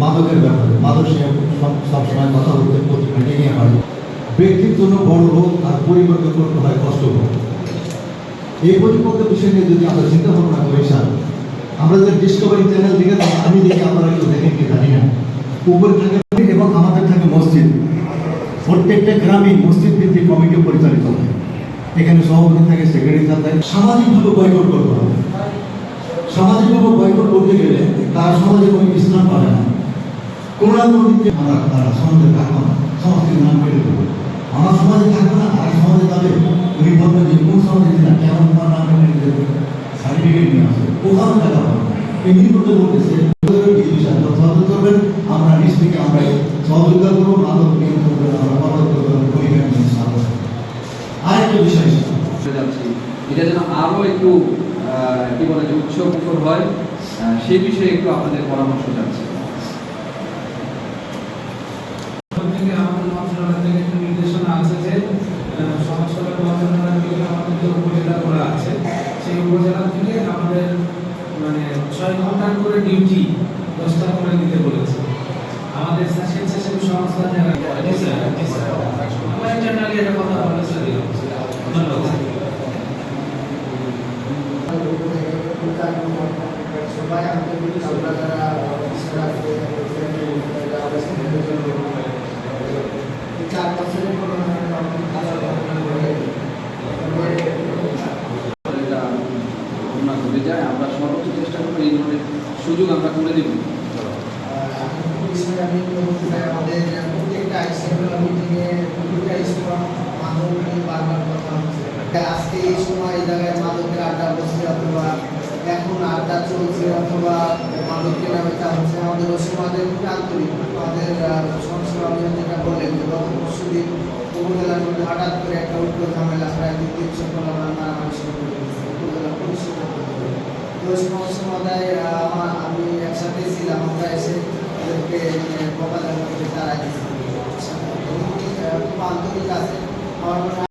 মাদকের ব্যাপারে। মাদক সব- সবসময় কথা বলতে, পত্রিকা নিয়ে হয় ব্যক্তির জন্য বড় রোগ আর পরিবারকে করতে হয় কষ্ট হোক এই পরিপক্ক বিষয় নিয়ে যদি আমরা চিন্তা ভাবনা করি, স্যার, আমরা যে ডিসকভারি চ্যানেল দেখে আমি দেখি আপনারা কেউ দেখেন কি জানি না। উপরে থাকে এবং আমাদের থাকে মসজিদ। প্রত্যেকটা গ্রামে মসজিদ ভিত্তিক কমিটি পরিচালিত হয়। এখানে সভাপতি থাকে সেক্রেটারি থাকে। সামাজিকভাবে বয়কট করতে হবে সামাজিকভাবে বয়কট করতে গেলে তার সমাজে কোনো ইসলাম পাবে না। কোনো আমরা তারা সমাজে না নাম আমার সমাজে থাকবে না আর সমাজে যে কোন সমাজে তোমার নাম দেবে সার্টিফিকেট নিয়ে আসবে। এই বলতেছে আমরা এটা কি বলে উৎসব হয় সেই বিষয়ে একটু আপনাদের পরামর্শ চাচ্ছি থেকে আমাদের মন্ত্রণালয় থেকে একটা নির্দেশনা আছে যে আহ, সমাজ কল্যাণ মন্ত্রণালয় থেকে আমাদের যে উপজেলাগুলো আছে সেই উপজেলা থেকে আমাদের মানে ছয় ঘণ্টার করে ডিউটি দশটা করে দিতে বলেছে। আমাদের স্বেচ্ছাসেবী সংস্থা যারা আমরা ইন্টারনালি এটা কথা বলে স্যার ধন্যবাদ সবাই আমাদের আমরা যারা চার বছরের কোনো এটা ঘটনা ঘটে যায় আমরা সর্বোচ্চ চেষ্টা করব এই ধরনের সুযোগ আমরা করে দেব প্রত্যেকটা প্রত্যেকটা মাদক এখন আড্ডা চলছে অথবা হচ্ছে আমাদের আমাদের যেটা পরশু দিন হঠাৎ করে একটা উল্টো ঝামেলা প্রায় দুই তিনশো আমরা মারামারি তো বকা দেওয়া তারা খুব আন্তরিক আছে। আমার